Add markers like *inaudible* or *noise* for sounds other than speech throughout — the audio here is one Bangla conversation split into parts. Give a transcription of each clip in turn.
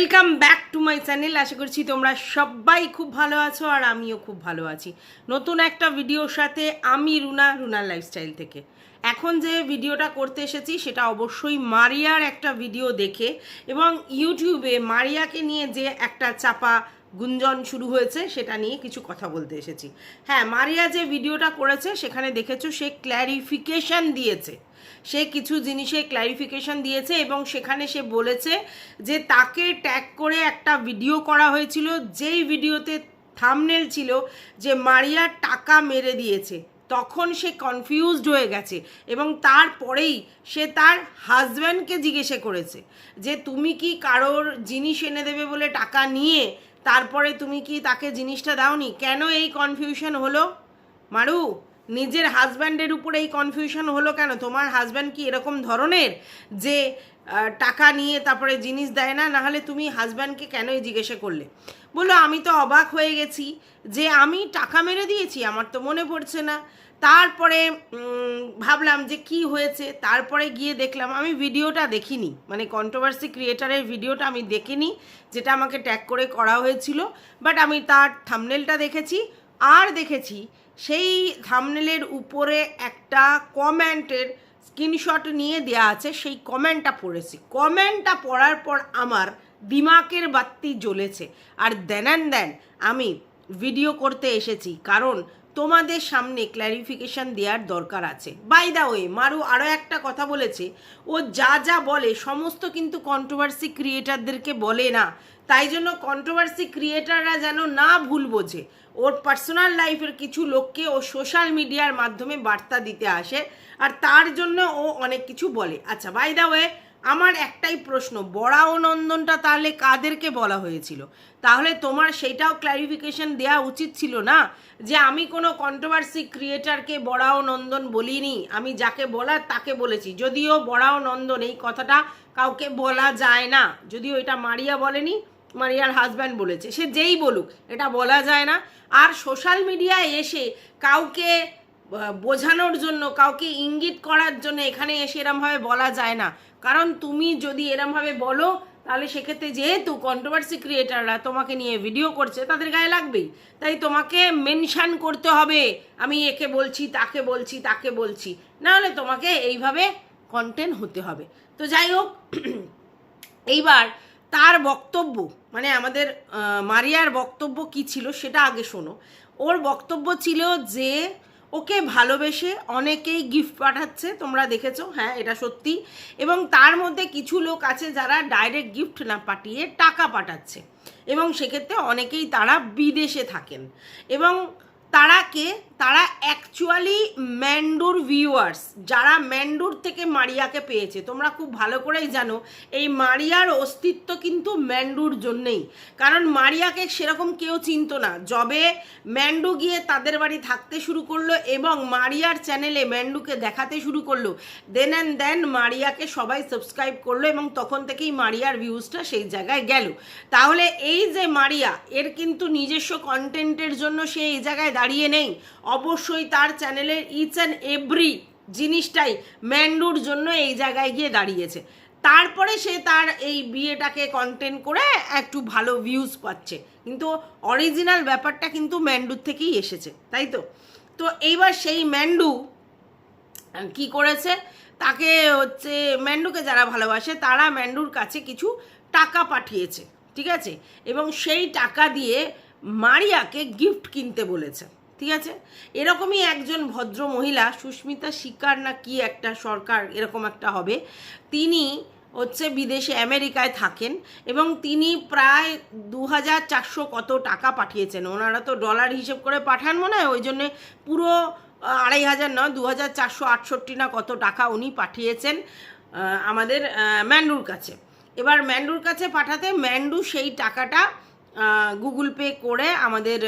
Welcome back to my channel আশা করছি তোমরা সবাই খুব ভালো আছো আর আমিও খুব ভালো আছি। নতুন একটা ভিডিওর সাথে আমি রুনা, রুনার লাইফস্টাইল থেকে। এখন যে ভিডিওটা করতে এসেছি, সেটা অবশ্যই মারিয়ার একটা ভিডিও দেখে এবং ইউটিউবে মারিয়াকে নিয়ে যে একটা চাপা গুঞ্জন শুরু হয়েছে, সেটা নিয়ে কিছু কথা বলতে এসেছি। হ্যাঁ মারিয়া যে ভিডিওটা করেছে, সেখানে দেখেছ সে ক্ল্যারিফিকেশন দিয়েছে। সে কিছু জিনিসে ক্ল্যারিফিকেশন দিয়েছে এবং সেখানে সে বলেছে যে তাকে ট্যাগ করে একটা ভিডিও করা হয়েছিল, যেই ভিডিওতে থামনেল ছিল যে মারিয়া টাকা মেরে দিয়েছে। তখন সে কনফিউজড হয়ে গেছে এবং তারপরেই সে তার হাজব্যান্ডকে জিজ্ঞেসে করেছে যে তুমি কি কারোর জিনিস এনে দেবে বলে টাকা নিয়ে, তারপরে তুমি কি তাকে জিনিসটা দাওনি? কেন এই কনফিউশন হলো? মারু নিজের হাজব্যান্ডের উপরে এই কনফিউশন হলো কেন? তোমার হাজব্যান্ড কি এরকম ধরনের যে টাকা নিয়ে তারপরে জিনিস দেয় না? নাহলে তুমি হাজব্যান্ডকে কেনই জিজ্ঞাসা করলে? বলল, আমি তো অবাক হয়ে গেছি যে আমি টাকা মেরে দিয়েছি, আমার তো মনে পড়ছে না। তারপরে ভাবলাম যে কি হয়েছে? তারপরে গিয়ে দেখলাম, আমি ভিডিওটা দেখিনি। মানে কন্ট্রোভার্সি ক্রিয়েটারের ভিডিওটা আমি দেখিনি, যেটা আমাকে ট্যাগ করে করা হয়েছিল। বাট আমি তার থামনেলটা দেখেছি। আর দেখেছি সেই থামনেলের উপরে একটা কমেন্টের স্ক্রিনশট নিয়ে দেয়া আছে, সেই কমেন্টটা পড়েছি। কমেন্টটা পড়ার পর আমার দিমাকের বাত্তি জ্বলেছে। আর দেন অ্যান্ড দেন আমি ভিডিও করতে এসেছি, কারণ তোমাদের সামনে ক্ল্যারিফিকেশন দেওয়ার দরকার আছে। বাই দা ওয়ে মারু আরও একটা কথা বলেছে, ও যা যা বলে সমস্ত কিন্তু কন্ট্রোভার্সি ক্রিয়েটারদেরকে বলে না। তাই জন্য কন্ট্রোভার্সি ক্রিয়েটাররা যেন না ভুল বোঝে। ওর পার্সোনাল লাইফের কিছু লোককে ও সোশ্যাল মিডিয়ার মাধ্যমে বার্তা দিতে আসে আর তার জন্য ও অনেক কিছু বলে। আচ্ছা বাই দা ওয়ে আমার একটাই প্রশ্ন বড়া ও নন্দনটা তাহলে কাদেরকে বলা হয়েছিল? তাহলে তোমার সেইটাও ক্ল্যারিফিকেশন দেওয়া উচিত ছিল না? যে আমি কোনো কন্ট্রোভার্সি ক্রিয়েটারকে বড়া ও নন্দন বলিনি, আমি যাকে বলার তাকে বলেছি। যদিও বড়া ও নন্দন এই কথাটা কাউকে বলা যায় না, যদিও এটা মারিয়া বলেনি মারিয়ার হাজব্যান্ড বলেছে। সে যেই বলুক, এটা বলা যায় না। আর সোশ্যাল মিডিয়ায় এসে কাউকে বোঝানোর জন্য, কাউকে ইঙ্গিত করার জন্য এখানে এসে এরমভাবে বলা যায় না। কারণ তুমি যদি এরমভাবে বলো, তাহলে সেক্ষেত্রে যেহেতু কন্ট্রোভার্সি ক্রিয়েটাররা তোমাকে নিয়ে ভিডিও করছে, তাদের গায়ে লাগবেই। তাই তোমাকে মেনশান করতে হবে। আমি একে বলছি, তাকে বলছি তাকে বলছি। নাহলে তোমাকে এইভাবে কন্টেন্ট হতে হবে। তো যাই হোক, *clears throat* এইবার তার বক্তব্য মানে আমাদের মারিয়ার বক্তব্য কি ছিল সেটা আগে শোনো। ওর বক্তব্য ছিল যে, ওকে ভালোবেসে অনেকেই গিফট পাঠাচ্ছে, তোমরা দেখেছ হ্যাঁ এটা সত্যি। এবং তার মধ্যে কিছু লোক আছে যারা ডাইরেক্ট গিফট না পাঠিয়ে টাকা পাঠাচ্ছে। এবং সেক্ষেত্রে অনেকেই তারা বিদেশে থাকেন। এবং তারা কে তারা অ্যাকচুয়ালি ম্যান্ডুর ভিউয়ার্স যারা ম্যান্ডুর থেকে মারিয়াকে পেয়েছে। তোমরা খুব ভালো করেই জানো, এই মারিয়ার অস্তিত্ব কিন্তু ম্যান্ডুর জন্যেই। কারণ মারিয়াকে সেরকম কেউ চিনতো না। যবে ম্যান্ডু গিয়ে তাদের বাড়ি থাকতে শুরু করল এবং মারিয়ার চ্যানেলে ম্যান্ডুকে দেখাতে শুরু করল দেন অ্যান্ড দেন মারিয়াকে সবাই সাবস্ক্রাইব করল এবং তখন থেকেই মারিয়ার ভিউজটা সেই জায়গায় গেল। তাহলে এই যে মারিয়া, এর কিন্তু নিজস্ব কন্টেন্টের জন্য সে এই জায়গায় দাঁড়িয়ে নেই। অবশ্যই তার চ্যানেলের ইচ অ্যান্ড এভরি জিনিসটাই ম্যান্ডুর জন্য এই জায়গায় গিয়ে দাঁড়িয়েছে। তারপরে সে তার এই বিয়েটাকে কন্টেন্ট করে একটু ভালো ভিউজ পাচ্ছে। কিন্তু অরিজিনাল ব্যাপারটা কিন্তু ম্যান্ডুর থেকেই এসেছে, তাই তো? তো এইবার সেই ম্যান্ডু কি করেছে? তাকে হচ্ছে ম্যান্ডুকে যারা ভালোবাসে, তারা ম্যান্ডুর কাছে কিছু টাকা পাঠিয়েছে, ঠিক আছে? এবং সেই টাকা দিয়ে মারিয়াকে গিফট কিনতে বলেছে। ঠিক আছে? এরকমই একজন ভদ্র মহিলা সুস্মিতা শিকার না কি একটা সরকার এরকম একটা হবে, তিনি হচ্ছে বিদেশে আমেরিকায় থাকেন এবং তিনি প্রায় দু হাজার চারশো কত টাকা পাঠিয়েছেন। ওনারা তো ডলার হিসেব করে পাঠান মনে হয়, ওই জন্যে পুরো আড়াই হাজার নয় দু হাজার চারশো আটষট্টি না কত টাকা উনি পাঠিয়েছেন আমাদের ম্যান্ডুর কাছে। এবার ম্যান্ডুর কাছে পাঠাতে ম্যান্ডু সেই টাকাটা গুগল পে করে আমাদের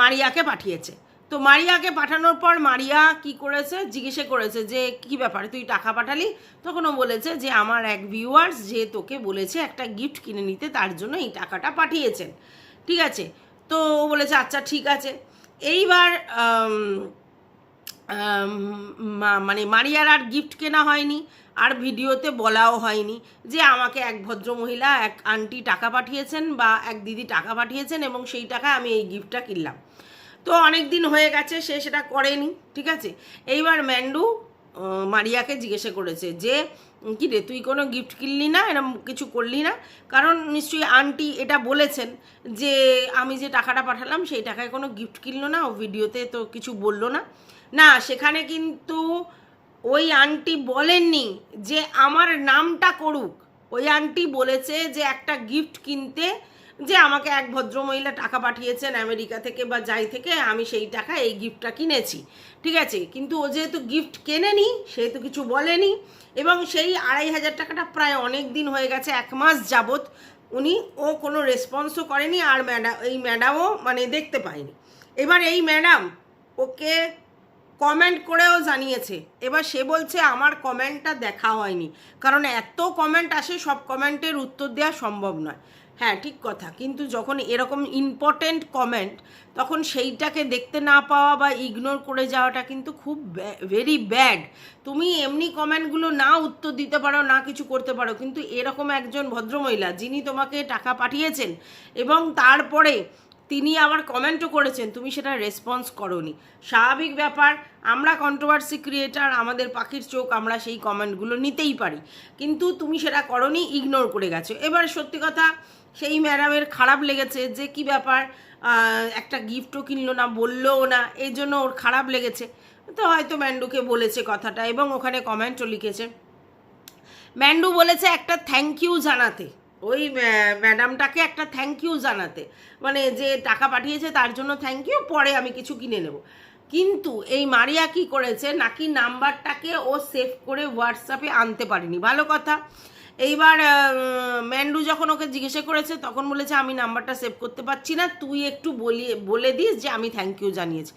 মারিয়াকে পাঠিয়েছে। তো মারিয়াকে পাঠানোর পর মারিয়া কি করেছে? জিজ্ঞেসে করেছে যে, কি ব্যাপার তুই টাকা পাঠালি? তখন ও বলেছে যে, আমার এক ভিউয়ার্স যে তোকে বলেছে একটা গিফট কিনে নিতে, তার জন্য এই টাকাটা পাঠিয়েছেন। ঠিক আছে? তো ও বলেছে আচ্ছা ঠিক আছে। এইবার মানে মারিয়ার আর গিফট কেনা হয়নি। আর ভিডিওতে বলাও হয়নি যে আমাকে এক ভদ্র মহিলা এক আন্টি টাকা পাঠিয়েছেন বা এক দিদি টাকা পাঠিয়েছেন এবং সেই টাকায় আমি এই গিফটটা কিনলাম। তো অনেক দিন হয়ে গেছে, সে সেটা করেনি, ঠিক আছে? এইবার ম্যান্ডু মারিয়াকে জিজ্ঞেসে করেছে যে, কি রে, তুই কোনো গিফট কিনলি না? এরম কিছু করলি না? কারণ নিশ্চয়ই আন্টি এটা বলেছেন যে, আমি যে টাকাটা পাঠালাম, সেই টাকায় কোনো গিফট কিনলো না, ও ভিডিওতে তো কিছু বলল না। না, সেখানে কিন্তু ওই আন্টি বলেননি যে আমার নামটা করুক। ওই আন্টি বলেছে যে একটা গিফট কিনতে যে আমাকে এক ভদ্রমহিলা টাকা পাঠিয়েছেন আমেরিকা থেকে বা যাই থেকে, আমি সেই টাকা এই গিফটটা কিনেছি। ঠিক আছে? কিন্তু ও যেহেতু গিফট কেনেনি, সেহেতু কিছু বলেনি এবং সেই আড়াই হাজার টাকাটা প্রায় অনেক দিন হয়ে গেছে, এক মাস যাবত উনি, ও কোনো রেসপন্সও করেনি আর ম্যাডাম এই ম্যাডামও মানে দেখতে পায়নি। এবার এই ম্যাডাম ওকে কমেন্ট করেও জানিয়েছে। এবার সে বলছে, আমার কমেন্টটা দেখা হয়নি। কারণ এত কমেন্ট আসে, সব কমেন্টের উত্তর দেওয়া সম্ভব নয়। হ্যাঁ ঠিক কথা। কিন্তু যখন এরকম ইম্পর্টেন্ট কমেন্ট তখন সেইটাকে দেখতে না পাওয়া বা ইগনোর করে যাওয়াটা কিন্তু খুব ভেরি ব্যাড তুমি এমনি কমেন্টগুলো না উত্তর দিতে পারো, না কিছু করতে পারো, কিন্তু এরকম একজন ভদ্রমহিলা যিনি তোমাকে টাকা পাঠিয়েছেন এবং তারপরে তিনি আবার কমেন্টও করেছেন, তুমি সেটা রেসপন্স করনি। স্বাভাবিক ব্যাপার, আমরা কন্ট্রোভার্সি ক্রিয়েটার আমাদের পাখির চোখ, আমরা সেই কমেন্টগুলো নিতেই পারি। কিন্তু তুমি সেটা করনি ইগনোর করে গেছো। এবার সত্যি কথা, সেই ম্যাডামের খারাপ লেগেছে যে কি ব্যাপার একটা গিফটও কিনলো না, বললোও না এই জন্য ওর খারাপ লেগেছে। তো হয়তো ম্যান্ডুকে বলেছে কথাটা এবং ওখানে কমেন্টও লিখেছে। ম্যান্ডু বলেছে একটা থ্যাংক ইউ জানাতে। ওই ম্যাডামটাকে একটা থ্যাংক ইউ জানাতে। মানে যে টাকা পাঠিয়েছে তার জন্য থ্যাংক ইউ পরে আমি কিছু কিনে নেব। কিন্তু এই মারিয়া কি করেছে, নাকি নাম্বারটাকে ও সেভ করে হোয়াটসঅ্যাপে আনতে পারেনি? ভালো কথা। এইবার ম্যান্ডু যখন ওকে জিজ্ঞেস করেছে, তখন বলেছে, আমি নাম্বারটা সেভ করতে পারছি না। তুই একটু বলি বলে দিস যে আমি থ্যাংক ইউ জানিয়েছি।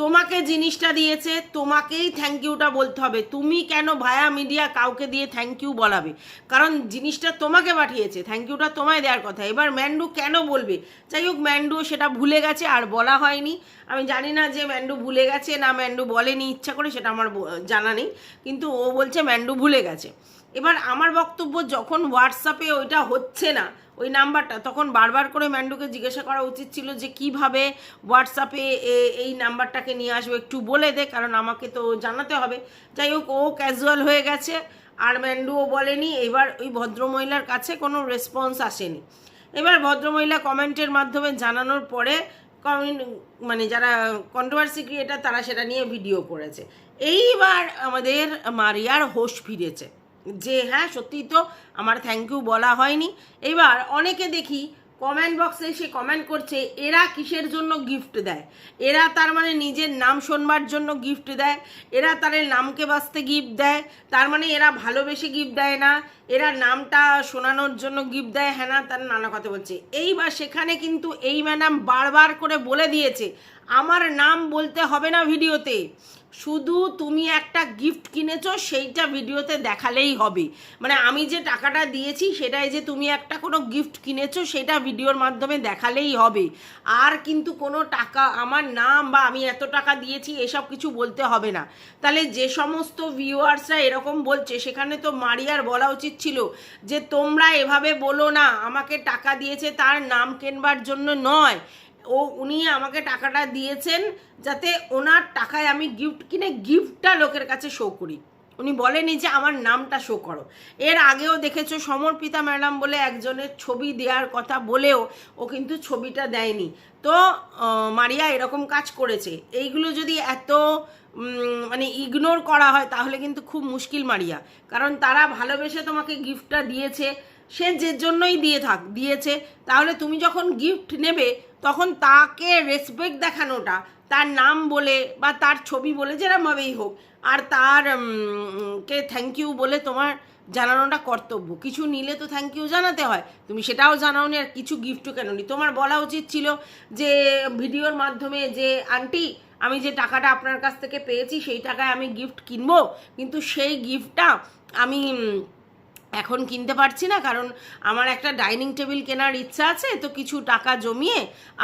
তোমাকে জিনিসটা দিয়েছে, তোমাকেই থ্যাংক ইউটা বলতে হবে। তুমি কেন ভায়া মিডিয়া কাউকে দিয়ে থ্যাংক ইউ বলাবে? কারণ জিনিসটা তোমাকে পাঠিয়েছে থ্যাংক ইউটা তোমায় দেওয়ার কথা। এবার ম্যান্ডু কেন বলবে? যাই হোক, ম্যান্ডু সেটা ভুলে গেছে, আর বলা হয়নি। আমি জানি না যে ম্যান্ডু ভুলে গেছে না ম্যান্ডু বলেনি, ইচ্ছা করে সেটা আমার জানা নেই, কিন্তু ও বলছে ম্যান্ডু ভুলে গেছে। এবার আমার বক্তব্য যখন হোয়াটসঅ্যাপে ওইটা হচ্ছে না ওই নাম্বারটা, তখন বারবার করে ম্যান্ডুকে জিজ্ঞাসা করা উচিত ছিল যে কীভাবে হোয়াটসঅ্যাপে এই নাম্বারটাকে নিয়ে আসব, একটু বলে দে, কারণ আমাকে তো জানাতে হবে। যাই হোক, ও ক্যাজুয়াল হয়ে গেছে, আর ম্যান্ডুও বলেনি, এবার ওই ভদ্রমহিলার কাছে কোনো রেসপন্স আসেনি। এবার ভদ্রমহিলা কমেন্টের মাধ্যমে জানানোর পরে কমেন্ট মানে যারা কন্ট্রোভার্সি ক্রিয়েটার তারা সেটা নিয়ে ভিডিও করেছে। এইবার আমাদের মারিয়ার হোশ ফিরেছে। যে হ্যাঁ সত্যিই তো আমার থ্যাংক ইউ বলা হয়নি। এবার অনেকে দেখি কমেন্ট বক্সে সে কমেন্ট করছে, এরা কিসের জন্য গিফট দেয়? এরা তার মানে নিজের নাম শোনবার জন্য গিফট দেয়, এরা তাদের নামকে বাঁচতে গিফট দেয়, তার মানে এরা ভালোবেসে গিফট দেয় না, এরা নামটা শোনানোর জন্য গিফট দেয় হ্যাঁ না, তার নানা কথা বলছে। এইবার সেখানে কিন্তু এই ম্যাডাম বারবার করে বলে দিয়েছে, আমার নাম বলতে হবে না ভিডিওতে। শুধু তুমি একটা গিফট কিনেছো, সেইটা ভিডিওতে দেখালেই হবে। মানে আমি যে টাকাটা দিয়েছি, সেটাই যে তুমি একটা কোনো গিফট কিনেছো, সেটা ভিডিওর মাধ্যমে দেখালেই হবে। আর কিন্তু কোনো টাকা, আমার নাম বা আমি এত টাকা দিয়েছি, এসব কিছু বলতে হবে না। তাহলে যে সমস্ত ভিউয়ার্সরা এরকম বলছে, সেখানে তো মারিয়ার বলা উচিত ছিল যে তোমরা এভাবে বলো না, আমাকে টাকা দিয়েছে, তার নাম কেনবার জন্য নয়। ও, উনি আমাকে টাকাটা দিয়েছেন যাতে ওনার টাকায় আমি গিফট কিনে গিফটটা লোকের কাছে শো করি। উনি বলেনি যে আমার নামটা শো করো। এর আগেও দেখেছ সমর্পিতা ম্যাডাম বলে একজনের ছবি দেওয়ার কথা বলেও ও কিন্তু ছবিটা দেয়নি। তো মারিয়া এরকম কাজ করেছে। এইগুলো যদি এত মানে ইগনোর করা হয় তাহলে কিন্তু খুব মুশকিল মারিয়া। কারণ তারা ভালোবেসে তোমাকে গিফটটা দিয়েছে। সে যে জন্যই দিয়ে থাক, দিয়েছে। তাহলে তুমি যখন গিফট নেবে তখন তাকে রেসপেক্ট দেখানোটা, তার নাম বলে বা তার ছবি বলে যেরমভাবেই হোক, আর তার কে থ্যাংক ইউ বলে তোমার জানানোটা কর্তব্য। কিছু নিলে তো থ্যাংক ইউ জানাতে হয়। তুমি সেটাও জানাওনি আর কিছু গিফটও কেন নি তোমার বলা উচিত ছিল যে, ভিডিওর মাধ্যমে যে, আন্টি, আমি যে টাকাটা আপনার কাছ থেকে পেয়েছি, সেই টাকায় আমি গিফট কিনবো। কিন্তু সেই গিফটটা আমি এখন কিনতে পারছি না, কারণ আমার একটা ডাইনিং টেবিল কেনার ইচ্ছা আছে, তো কিছু টাকা জমিয়ে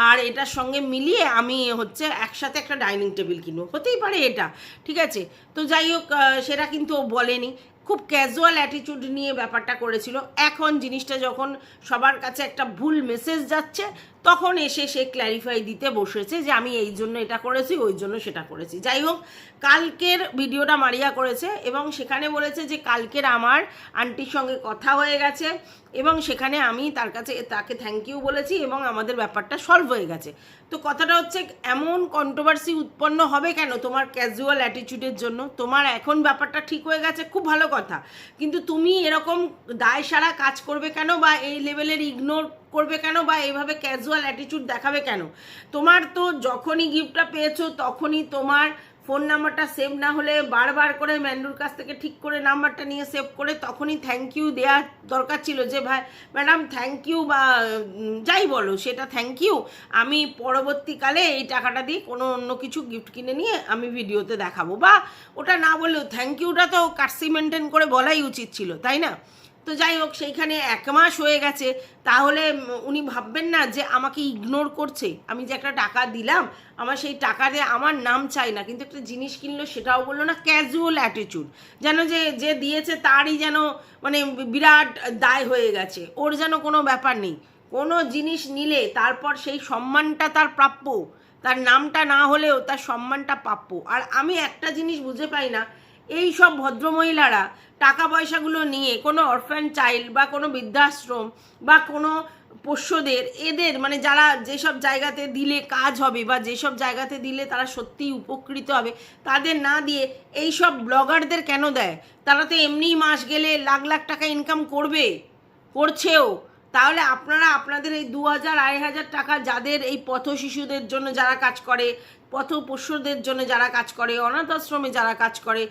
আর এটার সঙ্গে মিলিয়ে আমি হচ্ছে একসাথে একটা ডাইনিং টেবিল কিনবো। হতেই পারে এটা, ঠিক আছে? তো যাই হোক সেটা কিন্তু ও বলেনি। খুব ক্যাজুয়াল অ্যাটিটিউড নিয়ে ব্যাপারটা করেছিল। এখন জিনিসটা যখন সবার কাছে একটা ভুল মেসেজ যাচ্ছে তখন এসে সে ক্ল্যারিফাই দিতে বসেছে যে আমি এই জন্য এটা করেছি, ওই জন্য সেটা করেছি। যাই হোক, কালকের ভিডিওটা মারিয়া করেছে এবং সেখানে বলেছে যে কালকের আমার আন্টির সঙ্গে কথা হয়ে গেছে এবং সেখানে আমি তার কাছে তাকে থ্যাংক ইউ বলেছি এবং আমাদের ব্যাপারটা সলভ হয়ে গেছে। তো কথাটা হচ্ছে, এমন কন্ট্রোভার্সি উৎপন্ন হবে কেন? তোমার ক্যাজুয়াল অ্যাটিটিউডের জন্য। তোমার এখন ব্যাপারটা ঠিক হয়ে গেছে, খুব ভালো কথা। কিন্তু তুমি এরকম দায় সারা কাজ করবে কেন বা এই লেভেলের ইগনোর করবে কেন বা এইভাবে ক্যাজুয়াল অ্যাটিটিউড দেখাবে কেন? তোমার তো যখনই গিফটটা পেয়েছ, তখনই তোমার ফোন নাম্বারটা সেভ না হলে বারবার করে ম্যান্ডুর কাছ থেকে ঠিক করে নাম্বারটা নিয়ে সেভ করে তখনই থ্যাংক ইউ দেওয়া দরকার ছিল যে, ভাই ম্যাডাম থ্যাংক ইউ বা যাই বলো, সেটা থ্যাংক ইউ আমি পরবর্তীকালে এই টাকাটা দিয়ে কোনো অন্য কিছু গিফট কিনে নিয়ে আমি ভিডিওতে দেখাবো। বা ওটা না বললেও থ্যাংক ইউটা তো কাটসি মেনটেন করে বলাই উচিত ছিল, তাই না? তো যাই হোক, সেইখানে এক মাস হয়ে গেছে। তাহলে উনি ভাববেন না যে আমাকে ইগনোর করছে। আমি যে একটা টাকা দিলাম, আমার সেই টাকা দিয়ে আমার নাম চাই না। কিন্তু একটা জিনিস কিনলো, সেটাও বলল না ক্যাজুয়াল অ্যাটিটিউড যেন যে যে দিয়েছে তারই যেন মানে বিরাট দায় হয়ে গেছে। ওর যেন কোনো ব্যাপার নেই। কোনো জিনিস নিলে তারপর সেই সম্মানটা তার প্রাপ্য। তার নামটা না হলেও তার সম্মানটা প্রাপ্য। আর আমি একটা জিনিস বুঝে পাই না এই সব ভদ্রমহিলারা টাকা পয়সাগুলো নিয়ে কোনো অরফ্যান চাইল্ড বা কোনো বৃদ্ধাশ্রম বা কোনো পোষ্যদের, এদের মানে যারা যেসব জায়গাতে দিলে কাজ হবে বা যেসব জায়গাতে দিলে তারা সত্যিই উপকৃত হবে, তাদের না দিয়ে এই সব ব্লগারদের কেন দেয়? তারা তো এমনিই মাস গেলে লাখ লাখ টাকা ইনকাম করবে, করছেও। তাহলে আপনারা, আপনাদের এই দু হাজার, আড়াই হাজার টাকা যাদের এই পথ শিশুদের জন্য যারা কাজ করে পথ পশুদের জন্য যারা কাজ করে অনাথ আশ্রমে যারা কাজ করে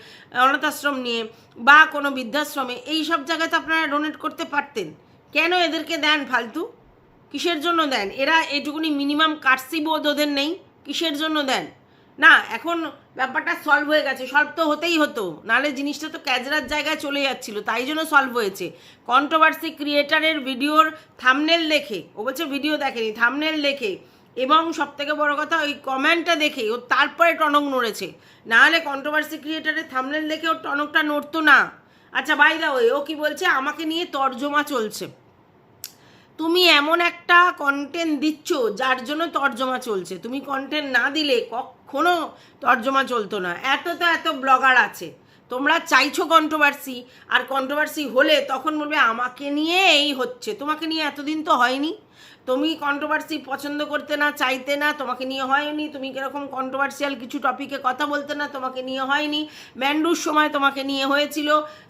অনাথ আশ্রম নিয়ে বা কোনো বৃদ্ধাশ্রমে, এই সব জায়গাতে আপনারা ডোনেট করতে পারতেন। কেন এদেরকে দেন ফালতু? কিসের জন্য দেন? এরা এটুকুনি মিনিমাম কাটসি বোধ ওদের নেই। কিসের জন্য দেন? না, এখন ব্যাপারটা সলভ হয়ে গেছে। সলভ তো হতেই হতো। নাহলে জিনিসটা তো ক্যাজরার জায়গায় চলে যাচ্ছিল, তাই জন্য সলভ হয়েছে। কন্ট্রোভার্সি ক্রিয়েটারের ভিডিওর থামনেল দেখে, ও বলছে ভিডিও দেখেনি থামনেল দেখে এবং সব থেকে বড় কথা ওই কমেন্টটা দেখে, ও তারপরে টনক নড়েছে। নাহলে কন্ট্রোভার্সি ক্রিয়েটারের থামলেন দেখে ওর টনকটা নড়তো না। আচ্ছা বাই দা ও কি বলছে? আমাকে নিয়ে তর্জমা চলছে। তুমি এমন একটা কন্টেন্ট দিচ্ছ, যার জন্য তর্জমা চলছে। তুমি কন্টেন্ট না দিলে কখনো তর্জমা চলতো না। এত তো এত ব্লগার আছে। তোমরা চাইছো কন্ট্রোভার্সি আর কন্ট্রোভার্সি হলে তখন বলবে, আমাকে নিয়ে এই হচ্ছে। তোমাকে নিয়ে এতদিন তো হয়নি। তুমি কন্ট্রোভার্সি পছন্দ করতে না, চাইতে না, তোমাকে নিয়ে হয়নি। তুমি কীরকম কন্ট্রোভার্সিয়াল কিছু টপিকে কথা বলতে না, তোমাকে নিয়ে হয়নি। ম্যান্ডুর সময় তোমাকে নিয়ে হয়েছিল।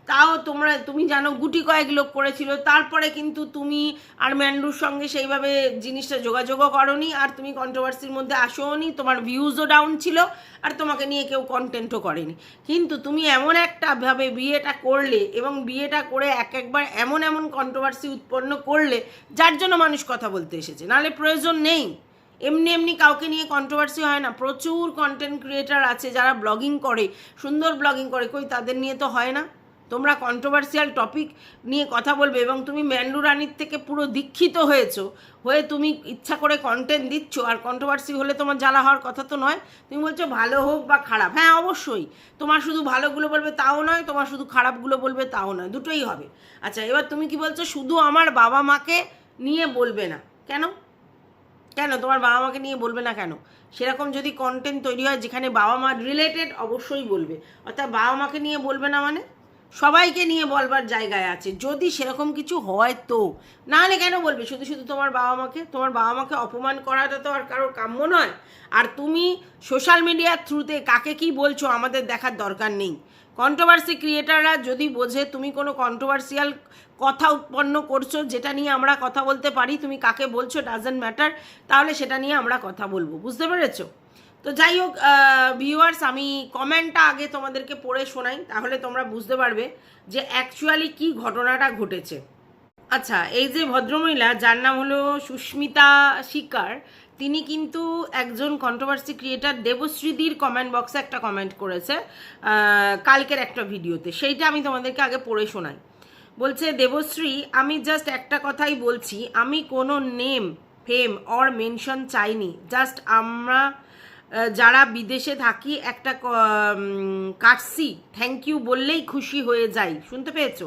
তাও তোমরা, তুমি জানো গুটি কয়েক লোক করেছিল। তারপরে কিন্তু তুমি আর ম্যান্ডুর সঙ্গে সেইভাবে জিনিসটা যোগাযোগও করনি, আর তুমি কন্ট্রোভার্সির মধ্যে আসোনি। তোমার ভিউজও ডাউন ছিল, আর তোমাকে নিয়ে কেউ কন্টেন্টও করেনি। কিন্তু তুমি এমন একটা ভাবে বিয়েটা করলে এবং বিয়েটা করে এক একবার এমন এমন কন্ট্রোভার্সি উৎপন্ন করলে, যার জন্য মানুষ কথা বলতে এসেছে। নাহলে প্রয়োজন নেই। এমনি এমনি কাউকে নিয়ে কন্ট্রোভার্সি হয় না। প্রচুর কন্টেন্ট ক্রিয়েটার আছে যারা ব্লগিং করে, সুন্দর ব্লগিং করে। কই, তাদের নিয়ে তো হয় না। তোমরা কন্ট্রোভার্সিয়াল টপিক নিয়ে কথা বলবে এবং তুমি ম্যান্ডু রানির থেকে পুরো দীক্ষিত হয়েছো, হয়ে তুমি ইচ্ছা করে কন্টেন্ট দিচ্ছ আর কন্ট্রোভার্সি হলে তোমার জ্বালা হওয়ার কথা তো নয়। তুমি বলছো ভালো হোক বা খারাপ। হ্যাঁ অবশ্যই। তোমার শুধু ভালোগুলো বলবে তাও নয়, তোমার শুধু খারাপগুলো বলবে তাও নয়। দুটোই হবে। আচ্ছা এবার তুমি কি বলছো? শুধু আমার বাবা মাকে নিয়ে বলবে না। কেন? কেন? তোমার বাবা মাকে নিয়ে বলবে না কেন? সেরকম যদি কন্টেন্ট তৈরি হয় যেখানে বাবা মা রিলেটেড অবশ্যই বলবে। অর্থাৎ বাবা মাকে নিয়ে বলবে না মানে? সবাইকে নিয়ে বলবার জায়গায় আছে। যদি সেরকম কিছু হয় তো। না হলে কেন বলবে? শুধু শুধু তোমার বাবা মাকে তোমার বাবা মাকে অপমান করাটা তো আর কারোর কাম্য নয়। আর তুমি সোশ্যাল মিডিয়ার থ্রুতে কাকে কি বলছো আমাদের দেখার দরকার নেই। কন্ট্রোভার্সি ক্রিয়েটাররা যদি বোঝে তুমি কোনো কন্ট্রোভার্সিয়াল কথা উৎপন্ন করছ, যেটা নিয়ে আমরা কথা বলতে পারি, তুমি কাকে বলছো ডাজেন্ট ম্যাটার তাহলে সেটা নিয়ে আমরা কথা বলব। বুঝতে পেরেছ? তো যাই হোক ভিউয়ার্স আমি কমেন্টটা আগে তোমাদেরকে পড়ে শোনাই, তাহলে তোমরা বুঝতে পারবে যে অ্যাকচুয়ালি কি ঘটনাটা ঘটেছে। আচ্ছা এই যে ভদ্রমহিলা, যার নাম হলো সুস্মিতা শিকার তিনি কিন্তু একজন কন্ট্রোভার্সি ক্রিয়েটার দেবশ্রীদির কমেন্ট বক্সে একটা কমেন্ট করেছে কালকের একটা ভিডিওতে। সেইটা আমি তোমাদেরকে আগে পড়ে শোনাই। বলছে, দেবশ্রী, আমি জাস্ট একটা কথাই বলছি, আমি কোনো নেম ফেম অর মেনশন চাইনি। জাস্ট আমরা যারা বিদেশে থাকি, একটা কাটসি থ্যাংক ইউ বললেই খুশি হয়ে যাই। শুনতে পেয়েছ?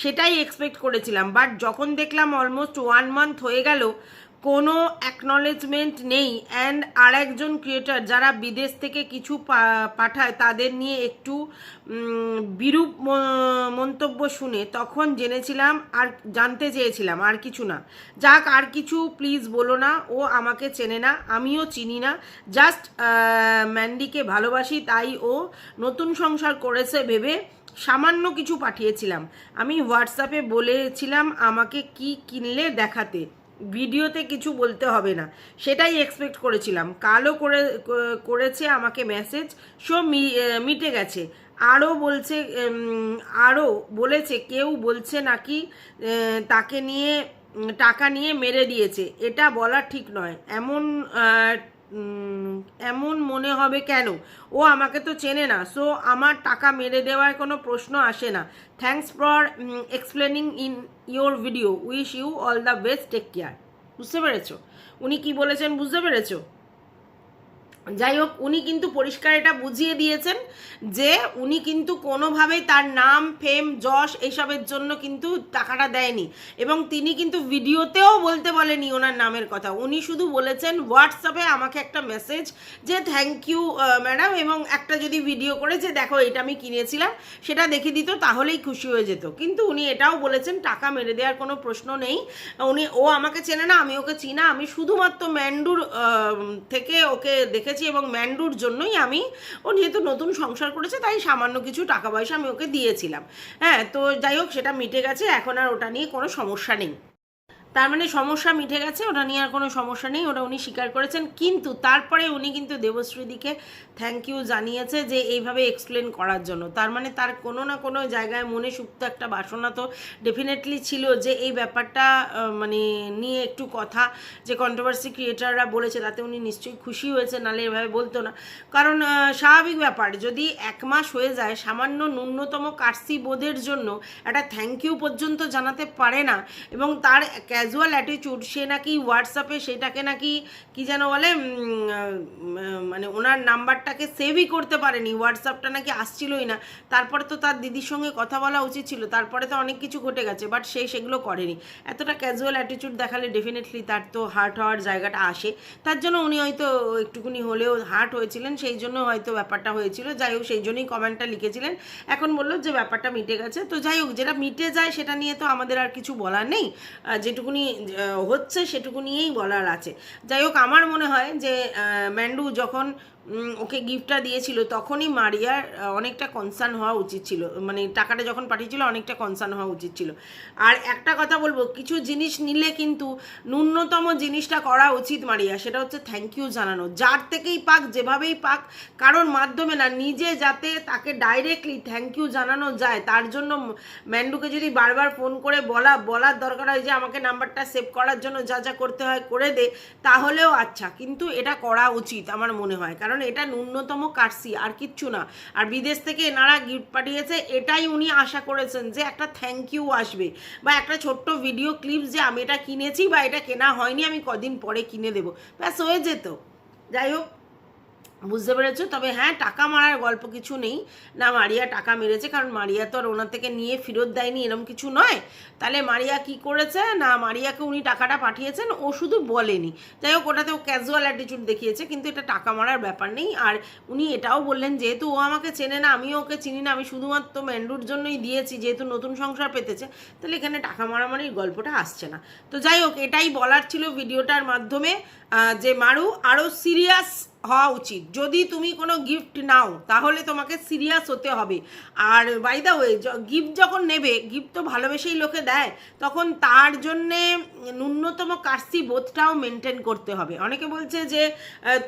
সেটাই এক্সপেক্ট করেছিলাম। বাট যখন দেখলাম অলমোস্ট ওয়ান মান্থ হয়ে গেল কোনো অ্যাকনলেজমেন্ট নেই অ্যান্ড আর একজন ক্রিয়েটার যারা বিদেশ থেকে কিছু পাঠায় তাদের নিয়ে একটু বিরূপ মন্তব্য শুনে তখন জেনেছিলাম আর জানতে চেয়েছিলাম আর কিছু না। যাক, আর কিছু প্লিজ বলো না, ও আমাকে চেনে না, আমিও চিনি না। জাস্ট ম্যান্ডিকে ভালোবাসি, তাই ও নতুন সংসার করেছে ভেবে সামান্য কিছু পাঠিয়েছিলাম। আমি হোয়াটসঅ্যাপে বলেছিলাম আমাকে কি কিনলে দেখাতে। ভিডিওতে কিছু বলতে হবে না। সেটাই এক্সপেক্ট করেছিলাম। কালও করে, করেছে আমাকে মেসেজ সো মিটে গেছে। আরও বলছে আরও বলেছে, কেউ বলছে নাকি তাকে নিয়ে, টাকা নিয়ে মেরে দিয়েছে। এটা বলা ঠিক নয়। এমন এমন মনে হবে কেন? ও আমাকে তো চেনে না সো আমার টাকা মেরে দেওয়ার কোনো প্রশ্ন আসে না। Thanks for explaining in your video wish you all the best take care বুঝতে পেরেছ? উনি কি বলেছেন বুঝতে পেরেছ? যাই হোক, উনি কিন্তু পরিষ্কার এটা বুঝিয়ে দিয়েছেন যে উনি কিন্তু কোনোভাবেই তার নাম, ফেম, যশ এইসবের জন্য কিন্তু টাকাটা দেয়নি। এবং তিনি কিন্তু ভিডিওতেও বলতে বলেনি ওনার নামের কথা। উনি শুধু বলেছেন, হোয়াটসঅ্যাপে আমাকে একটা মেসেজ যে থ্যাংক ইউ ম্যাডাম এবং একটা যদি ভিডিও করে যে দেখো এটা আমি কিনেছিলাম, সেটা দেখে দিত, তাহলেই খুশি হয়ে যেত। কিন্তু উনি এটাও বলেছেন, টাকা মেরে দেওয়ার কোনো প্রশ্ন নেই। উনি, ও আমাকে চেনে না, আমি ওকে চিনা আমি শুধুমাত্র ম্যান্ডুর থেকে ওকে দেখেছি এবং ম্যান্ডুর জন্যই আমি, ও যেহেতু নতুন সংসার করেছে, তাই সামান্য কিছু টাকা পয়সা আমি ওকে দিয়েছিলাম। হ্যাঁ তো যাই হোক, সেটা মিটে গেছে, এখন আর ওটা নিয়ে কোনো সমস্যা নেই। তার মানে সমস্যা মিটে গেছে, ওটা নিয়ে আর কোনো সমস্যা নেই, ওটা উনি স্বীকার করেছেন। কিন্তু তারপরে উনি কিন্তু দেবশ্রীদিকে থ্যাংক ইউ জানিয়েছে যে এইভাবে এক্সপ্লেন করার জন্য। তার মানে তার কোনো না কোনো জায়গায় মনে সুপ্ত একটা বাসনা তো ডেফিনেটলি ছিল যে এই ব্যাপারটা মানে নিয়ে একটু কথা যে কন্ট্রোভার্সি ক্রিয়েটাররা বলেছে, তাতে উনি নিশ্চয়ই খুশি হয়েছে, নালে এভাবে বলতো না। কারণ স্বাভাবিক ব্যাপার, যদি এক মাস হয়ে যায়, সামান্য ন্যূনতম কার্সি বোধের জন্য একটা থ্যাংক ইউ পর্যন্ত জানাতে পারে না, এবং তার ক্যাজুয়াল অ্যাটিটিউড সে নাকি হোয়াটসঅ্যাপে সেটাকে নাকি কি যেন বলে মানে ওনার নাম্বারটাকে সেভই করতে পারেনি হোয়াটসঅ্যাপটা নাকি আসছিলই না। তারপরে তো তার দিদির সঙ্গে কথা বলা উচিত ছিল তারপরে তো অনেক কিছু ঘটে গেছে বাট সে সেগুলো করেনি। এতটা ক্যাজুয়াল অ্যাটিচিউড দেখালে ডেফিনেটলি তার তো হার্ট হওয়ার জায়গাটা আসে। তার জন্য উনি হয়তো একটুকুনি হলেও হার্ট হয়েছিলেন সেই জন্য হয়তো ব্যাপারটা হয়েছিল যাই হোক সেই জন্যই কমেন্টটা লিখেছিলেন। এখন বলল যে ব্যাপারটা মিটে গেছে তো যাই হোক যেটা মিটে যায় সেটা নিয়ে তো আমাদের আর কিছু বলার নেই। আহ, যেটুকুনি হচ্ছে সেটুকু নিয়েই বলার আছে। যাই হোক আমার মনে হয় যে ম্যান্ডু যখন ওকে গিফটটা দিয়েছিল, তখনই মারিয়ার অনেকটা কনসার্ন হওয়া উচিত ছিল। মানে টাকাটা যখন পাঠিয়েছিল, অনেকটা কনসার্ন হওয়া উচিত ছিল। আর একটা কথা বলব, কিছু জিনিস নিলে কিন্তু ন্যূনতম জিনিসটা করা উচিত মারিয়া, সেটা হচ্ছে থ্যাংক ইউ জানানো। যার থেকেই পাক, যেভাবেই পাক, কারোর মাধ্যমে না, নিজে যাতে তাকে ডাইরেক্টলি থ্যাংক ইউ জানানো যায়, তার জন্য ম্যান্ডুকে যদি বারবার ফোন করে বলা, বলার দরকার হয় যে, আমাকে নাম্বারটা সেভ করার জন্য যা যা করতে হয় করে দে, তাহলেও আচ্ছা। কিন্তু এটা করা উচিত আমার মনে হয়। কারণ এটা ন্যূনতম কার্সি, আর কিচ্ছু না। আর বিদেশ থেকে এনারা গিফট পাঠিয়েছে, এটাই উনি আশা করেছেন যে একটা থ্যাংক ইউ আসবে। বা একটা ছোট্ট ভিডিও ক্লিপস যে আমি এটা কিনেছি বা এটা কেনা হয়নি, আমি কদিন পরে কিনে দেবো। ব্যাস, হয়ে যেত। যাই হোক বুঝতে পেরেছ? তবে হ্যাঁ টাকা মারার গল্প কিছু নেই। না, মারিয়া টাকা মেরেছে, কারণ মারিয়া তো আর ওনার থেকে নিয়ে ফেরত দেয়নি এরকম কিছু নয়। তাহলে মারিয়া কি করেছে? না, মারিয়াকে উনি টাকাটা পাঠিয়েছেন, ও শুধু বলেনি। যাই হোক ওটাতে ও ক্যাজুয়াল অ্যাটিটিউড দেখিয়েছে, কিন্তু এটা টাকা মারার ব্যাপার নেই। আর উনি এটাও বললেন, যেহেতু ও আমাকে চেনে না, আমিও ওকে চিনি না, আমি শুধুমাত্র ম্যান্ডুর জন্যই দিয়েছি, যেহেতু নতুন সংসার পেতেছে, তাহলে এখানে টাকা মারামারির গল্পটা আসছে না। তো যাই হোক, এটাই বলার ছিল ভিডিওটার মাধ্যমে। যে মারু, আরও সিরিয়াস হওয়া উচিত। যদি তুমি কোনো গিফট নাও, তাহলে তোমাকে সিরিয়াস হতে হবে। আর বাই দা ওয়ে গিফট যখন নেবে গিফট তো ভালোবেসেই লোকে দেয়, তখন তার জন্যে ন্যূনতম কার্সি বোধটাও মেনটেন করতে হবে। অনেকে বলছে যে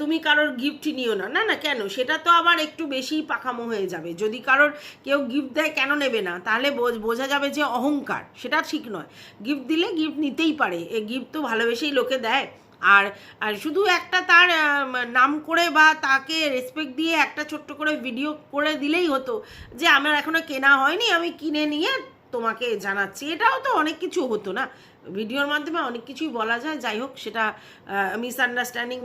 তুমি কারোর গিফট নিও না। না না, কেন? সেটা তো আবার একটু বেশি পাকামো হয়ে যাবে। যদি কারোর কেউ গিফট দেয়, কেন নেবে না? তাহলে বোঝা যাবে যে অহংকার। সেটা ঠিক নয়। গিফট দিলে গিফট নিতেই পারে। এ গিফট তো ভালোবেসেই লোকে দেয়। আর আর শুধু একটা তার নাম করে বা তাকে রেসপেক্ট দিয়ে একটা ছোট্ট করে ভিডিও করে দিলেই হতো যে আমার এখনও কেনা হয়নি, আমি কিনে নিয়ে তোমাকে জানাচ্ছি। এটাও তো অনেক কিছু হতো না। ভিডিওর মাধ্যমে অনেক কিছুই বলা যায়। যাই হোক, সেটা মিসআন্ডারস্ট্যান্ডিং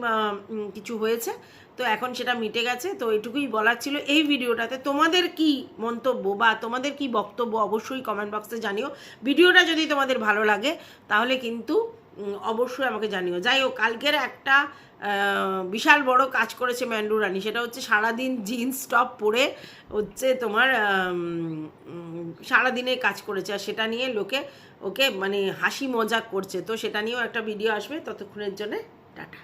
কিছু হয়েছে। তো এখন সেটা মিটে গেছে। তো এটুকুই বলার ছিল এই ভিডিওটাতে। তোমাদের কি মন্তব্য বা তোমাদের কি বক্তব্য অবশ্যই কমেন্ট বক্সে জানিও। ভিডিওটা যদি তোমাদের ভালো লাগে, তাহলে কিন্তু অবশ্যই আমাকে জানিও। যাই হোক, কালকের একটা বিশাল বড় কাজ করেছে ম্যান্ডু রানী। সেটা হচ্ছে সারাদিন জিন্স, টপ পরে হচ্ছে তোমার সারাদিনে কাজ করেছে। আর সেটা নিয়ে লোকে, ওকে মানে হাসি মজাক করছে। তো সেটা নিয়েও একটা ভিডিও আসবে। ততক্ষণের জন্যে, টাটা।